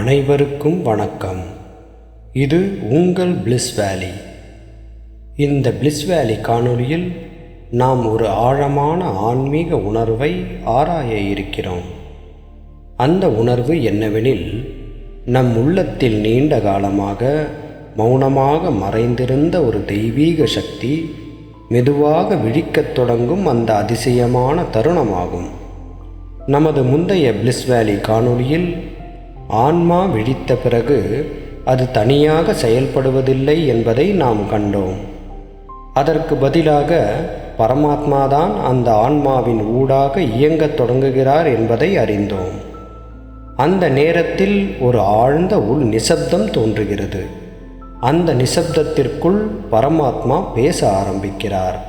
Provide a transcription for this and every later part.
அனைவருக்கும் வணக்கம். இது உங்கள் பிளிஸ் வேலி இந்த பிளிஸ் வேலி காணொளியில் நாம் ஒரு ஆழமான ஆன்மீக உணர்வை ஆராய இருக்கிறோம். அந்த உணர்வு என்னவெனில் நம் உள்ளத்தில் நீண்ட காலமாக மௌனமாக மறைந்திருந்த ஒரு தெய்வீக சக்தி மெதுவாக விழிக்கத் தொடங்கும் அந்த அதிசயமான தருணமாகும். நமது முந்தைய பிளிஸ் வேலி காணொளியில் ஆன்மா விழித்த பிறகு அது தனியாக செயல்படுவதில்லை என்பதை நாம் கண்டோம். அதற்கு பதிலாக பரமாத்மாதான் அந்த ஆன்மாவின் ஊடாக இயங்கத் தொடங்குகிறார் என்பதை அறிந்தோம். அந்த நேரத்தில் ஒரு ஆழ்ந்த உள் நிசப்தம் தோன்றுகிறது. அந்த நிசப்தத்திற்குள் பரமாத்மா பேச ஆரம்பிக்கிறார்.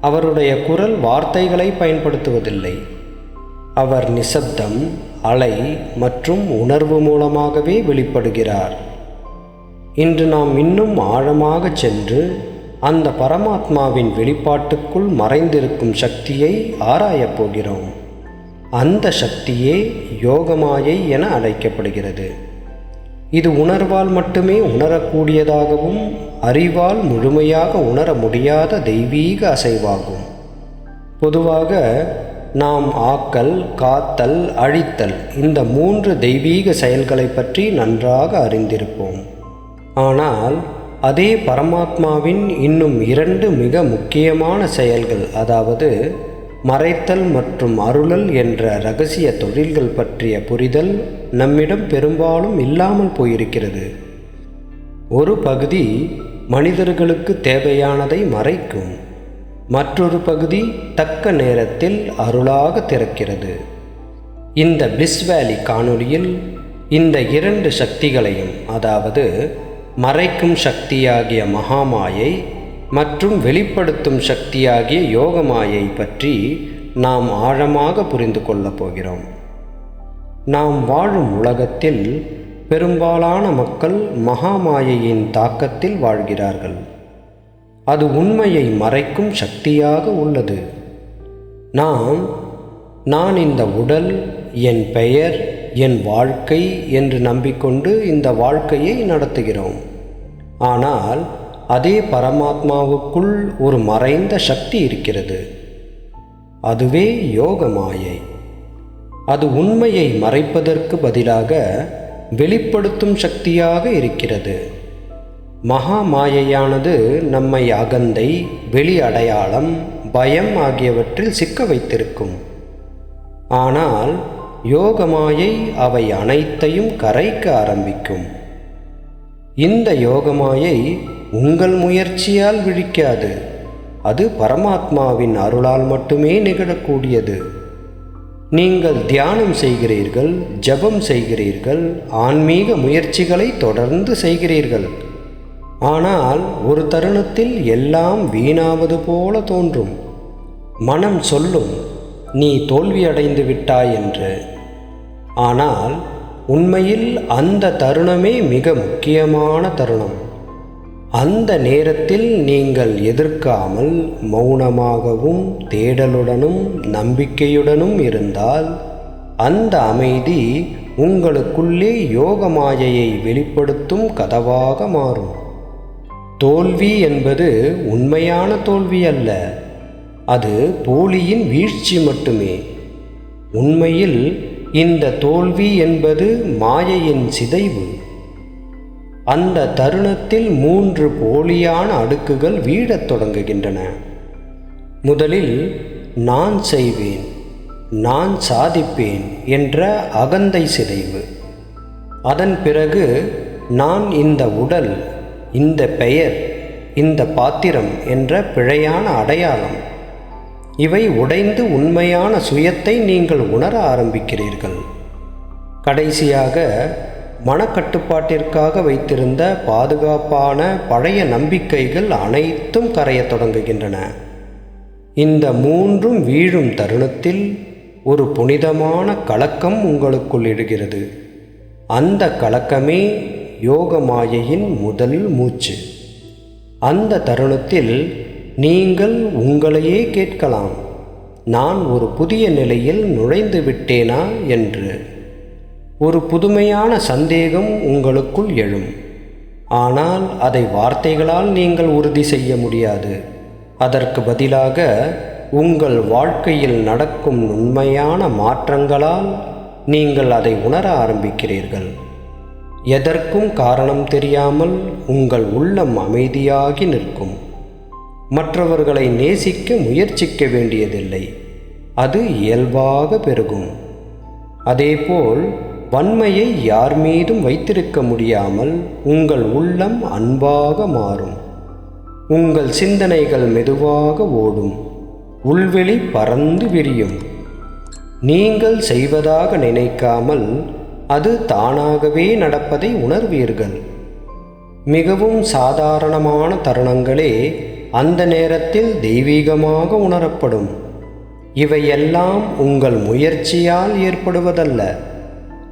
அவருடைய குரல் வார்த்தைகளை பயன்படுத்துவதில்லை. அவர் நிசப்தம் அலை மற்றும் உணர்வு மூலமாகவே வெளிப்படுகிறார். இன்று நாம் இன்னும் ஆழமாக சென்று அந்த பரமாத்மாவின் வெளிப்பாட்டுக்குள் மறைந்திருக்கும் சக்தியை ஆராயப் போகிறோம். அந்த சக்தியே யோகமாயை என அழைக்கப்படுகிறது. இது உணர்வால் மட்டுமே உணரக்கூடியதாகவும் அறிவால் முழுமையாக உணர முடியாத தெய்வீக அசைவாகும். பொதுவாக நாம் ஆக்கல் காத்தல் அழித்தல் இந்த மூன்று தெய்வீக செயல்களை பற்றி நன்றாக அறிந்திருப்போம். ஆனால் அதே பரமாத்மாவின் இன்னும் இரண்டு மிக முக்கியமான செயல்கள் அதாவது மறைத்தல் மற்றும் அருளல் என்ற ரகசிய தொழில்கள் பற்றிய புரிதல் நம்மிடம் பெரும்பாலும் இல்லாமல் போயிருக்கிறது. ஒரு பகுதி மனிதர்களுக்கு தேவையானதை மறைக்கும். மற்றொரு பகுதி தக்க நேரத்தில் அருளாக திறக்கிறது. இந்த பிளிஸ் வேலி காணொலியில் இந்த இரண்டு சக்திகளையும் அதாவது மறைக்கும் சக்தியாகிய மகாமாயை மற்றும் வெளிப்படுத்தும் சக்தியாகிய யோகமாயை பற்றி நாம் ஆழமாக புரிந்து கொள்ளப் போகிறோம். நாம் வாழும் உலகத்தில் பெரும்பாலான மக்கள் மகாமாயையின் தாக்கத்தில் வாழ்கிறார்கள். அது உண்மையை மறைக்கும் சக்தியாக உள்ளது. நாம் நான் இந்த உடல் என் பெயர் என் வாழ்க்கை என்று நம்பிக்கொண்டு இந்த வாழ்க்கையை நடத்துகிறோம். ஆனால் அதே பரமாத்மாவுக்குள் ஒரு மறைந்த சக்தி இருக்கிறது. அதுவே யோக மாயை அது உண்மையை மறைப்பதற்கு பதிலாக வெளிப்படுத்தும் சக்தியாக இருக்கிறது. மகா மாயையானது நம்மை அகந்தை வெளி அடையாளம் பயம் ஆகியவற்றில் சிக்க வைத்திருக்கும். ஆனால் யோகமாயை அவை அனைத்தையும் கரைக்க ஆரம்பிக்கும். இந்த யோகமாயை உங்கள் முயற்சியால் விழிக்காது. அது பரமாத்மாவின் அருளால் மட்டுமே நிகழக்கூடியது. நீங்கள் தியானம் செய்கிறீர்கள் ஜபம் செய்கிறீர்கள் ஆன்மீக முயற்சிகளை தொடர்ந்து செய்கிறீர்கள். ஆனால் ஒரு தருணத்தில் எல்லாம் வீணாவது போல தோன்றும். மனம் சொல்லும் நீ தோல்வியடைந்து விட்டாய் என்று. ஆனால் உண்மையில் அந்த தருணமே மிக முக்கியமான தருணம். அந்த நேரத்தில் நீங்கள் எதிர்க்காமல் மௌனமாகவும் தேடலுடனும் நம்பிக்கையுடனும் இருந்தால் அந்த அமைதி உங்களுக்குள்ளே யோக மாயையை வெளிப்படுத்தும் கதவாக மாறும். தோல்வி என்பது உண்மையான தோல்வி அல்ல. அது போலியின் வீழ்ச்சி மட்டுமே. உண்மையில் இந்த தோல்வி என்பது மாயையின் சிதைவு. அந்த தருணத்தில் மூன்று போலியான அடுக்குகள் வீழத் தொடங்குகின்றன. முதலில் நான் செய்வேன் நான் சாதிப்பேன் என்ற அகந்தை சிதைவு. அதன் பிறகு நான் இந்த உடல் இந்த பெயர் இந்த பாத்திரம் என்ற பிழையான அடையாளம். இவை உடைந்து உண்மையான சுயத்தை நீங்கள் உணர ஆரம்பிக்கிறீர்கள். கடைசியாக மனக்கட்டுப்பாட்டிற்காக வைத்திருந்த பாதுகாப்பான பழைய நம்பிக்கைகள் அனைத்தும் கரையத் தொடங்குகின்றன. இந்த மூன்றும் வீழும் தருணத்தில் ஒரு புனிதமான கலக்கம் உங்களுக்குள் இடுகிறது. அந்த கலக்கமே யோக மாயையின் முதல் மூச்சு. அந்த தருணத்தில் நீங்கள் உங்களையே கேட்கலாம். நான் ஒரு புதிய நிலையில் நுழைந்து விட்டேனா என்று. ஒரு புதுமையான சந்தேகம் உங்களுக்குள் எழும். ஆனால் அதை வார்த்தைகளால் நீங்கள் உறுதி செய்ய முடியாது. அதற்கு பதிலாக உங்கள் வாழ்க்கையில் நடக்கும் உண்மையான மாற்றங்களால் நீங்கள் அதை உணர ஆரம்பிக்கிறீர்கள். எதற்கும் காரணம் தெரியாமல் உங்கள் உள்ளம் அமைதியாகி நிற்கும். மற்றவர்களை நேசிக்க முயற்சிக்க வேண்டியதில்லை. அது இயல்பாக பெருகும். அதேபோல் வன்மையை யார் மீதும் வைத்திருக்க முடியாமல் உங்கள் உள்ளம் அன்பாக மாறும். உங்கள் சிந்தனைகள் மெதுவாக ஓடும். உள்வெளி பறந்து விரியும். நீங்கள் செய்வதாக நினைக்காமல் அது தானாகவே நடப்பதை உணர்வீர்கள். மிகவும் சாதாரணமான தருணங்களே அந்த நேரத்தில் தெய்வீகமாக உணரப்படும். இவையெல்லாம் உங்கள் முயற்சியால் ஏற்படுவதல்ல.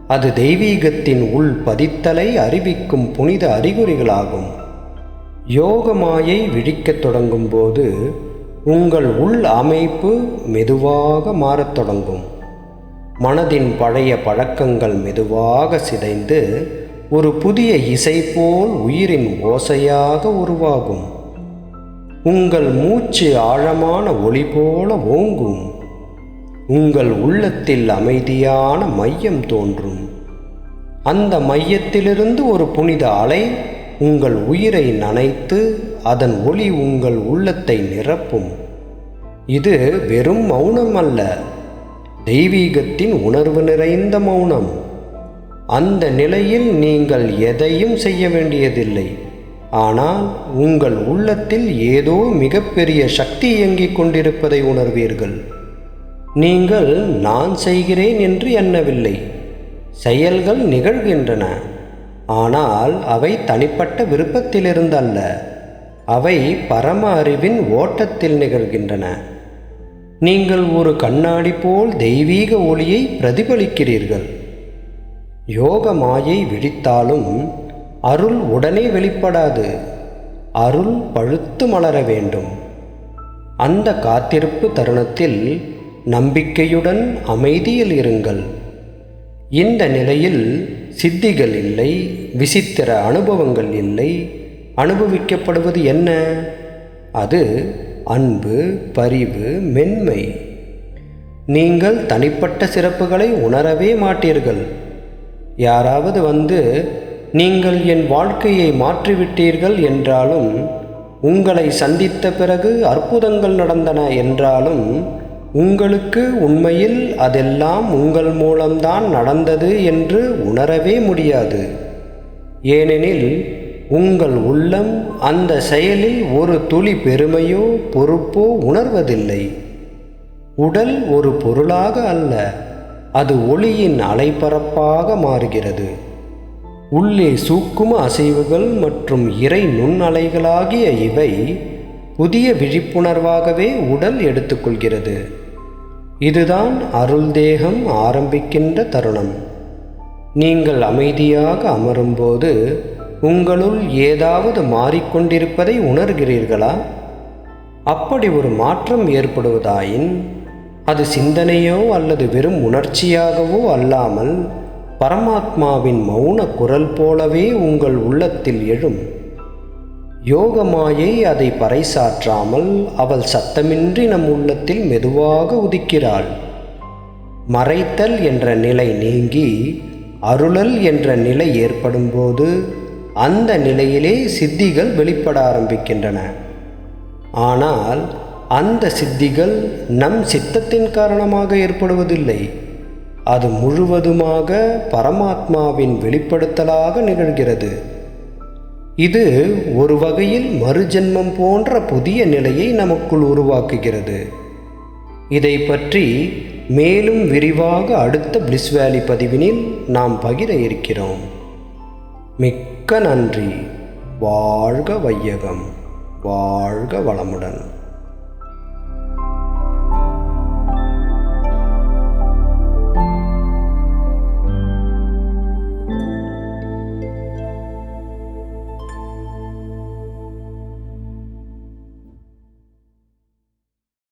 அது தெய்வீகத்தின் உள் பதித்தலை அறிவிக்கும் புனித அறிகுறிகளாகும். யோக மாயை விழிக்கத் தொடங்கும் போது உங்கள் உள் அமைப்பு மெதுவாக மாறத் தொடங்கும். மனதின் பழைய பழக்கங்கள் மெதுவாக சிதைந்து ஒரு புதிய இசை போல் உயிரின் ஓசையாக உருவாகும். உங்கள் மூச்சு ஆழமான ஒளி போல ஓங்கும். உங்கள் உள்ளத்தில் அமைதியான மையம் தோன்றும். அந்த மையத்திலிருந்து ஒரு புனித அலை உங்கள் உயிரை நனைத்து அதன் ஒளி உங்கள் உள்ளத்தை நிரப்பும். இது வெறும் மௌனம் அல்ல தெய்வீகத்தின் உணர்வு நிறைந்த மௌனம். அந்த நிலையில் நீங்கள் எதையும் செய்ய வேண்டியதில்லை. ஆனால் உங்கள் உள்ளத்தில் ஏதோ மிகப்பெரிய சக்தி இயங்கிக் கொண்டிருப்பதை உணர்வீர்கள். நீங்கள் நான் செய்கிறேன் என்று எண்ணவில்லை. செயல்கள் நிகழ்கின்றன. ஆனால் அவை தனிப்பட்ட விருப்பத்திலிருந்தல்ல. அவை பரம அறிவின் ஓட்டத்தில் நிகழ்கின்றன. நீங்கள் ஒரு கண்ணாடி போல் தெய்வீக ஒளியை பிரதிபலிக்கிறீர்கள். யோக மாயை விழித்தாலும் அருள் உடனே வெளிப்படாது. அருள் பழுத்து மலர வேண்டும். அந்த காத்திருப்பு தருணத்தில் நம்பிக்கையுடன் அமைதியில் இருங்கள். இந்த நிலையில் சித்திகள் இல்லை விசித்திர அனுபவங்கள் இல்லை. அனுபவிக்கப்படுவது என்ன? அது அன்பு பரிவு மென்மை. நீங்கள் தனிப்பட்ட சிறப்புகளை உணரவே மாட்டீர்கள். யாராவது வந்து நீங்கள் என் வாழ்க்கையை மாற்றிவிட்டீர்கள் என்றாலும் உங்களை சந்தித்த பிறகு அற்புதங்கள் நடந்தன என்றாலும் உங்களுக்கு உண்மையில் அதெல்லாம் உங்கள் மூலம்தான் நடந்தது என்று உணரவே முடியாது. ஏனெனில் உங்கள் உள்ளம் அந்த செயலில் ஒரு துளி பெருமையோ பொறுப்போ உணர்வதில்லை. உடல் ஒரு பொருளாக அல்ல அது ஒளியின் அலைபரப்பாக மாறுகிறது. உள்ளே சூக்கும அசைவுகள் மற்றும் இறை நுண்ணலைகளாகிய இவை புதிய விழிப்புணர்வாகவே உடல் எடுத்துக்கொள்கிறது. இதுதான் அருள் தேகம் ஆரம்பிக்கின்ற தருணம். நீங்கள் அமைதியாக அமரும்போது உங்களுள் ஏதாவது மாறிக்கொண்டிருப்பதை உணர்கிறீர்களா? அப்படி ஒரு மாற்றம் ஏற்படுவதாயின் அது சிந்தனையோ அல்லது வெறும் உணர்ச்சியாகவோ அல்லாமல் பரமாத்மாவின் மௌன குரல் போலவே உங்கள் உள்ளத்தில் எழும். யோகமாயை அதை பறைசாற்றாமல் அவள் சத்தமின்றி நம் உள்ளத்தில் மெதுவாக உதிக்கிறாள். மறைத்தல் என்ற நிலை நீங்கி அருளல் என்ற நிலை ஏற்படும்போது அந்த நிலையிலே சித்திகள் வெளிப்பட ஆரம்பிக்கின்றன. ஆனால் அந்த சித்திகள் நம் சித்தத்தின் காரணமாக ஏற்படுவதில்லை. அது முழுவதுமாக பரமாத்மாவின் வெளிப்படுத்தலாக நிகழ்கிறது. இது ஒரு வகையில் மறுஜென்மம் போன்ற புதிய நிலையை நமக்குள் உருவாக்குகிறது. இதை பற்றி மேலும் விரிவாக அடுத்த பிளிஸ் வேலி பதிவினில் நாம் பகிர இருக்கிறோம். மிக்க நன்றி. வாழ்க வையகம். வாழ்க வளமுடன்.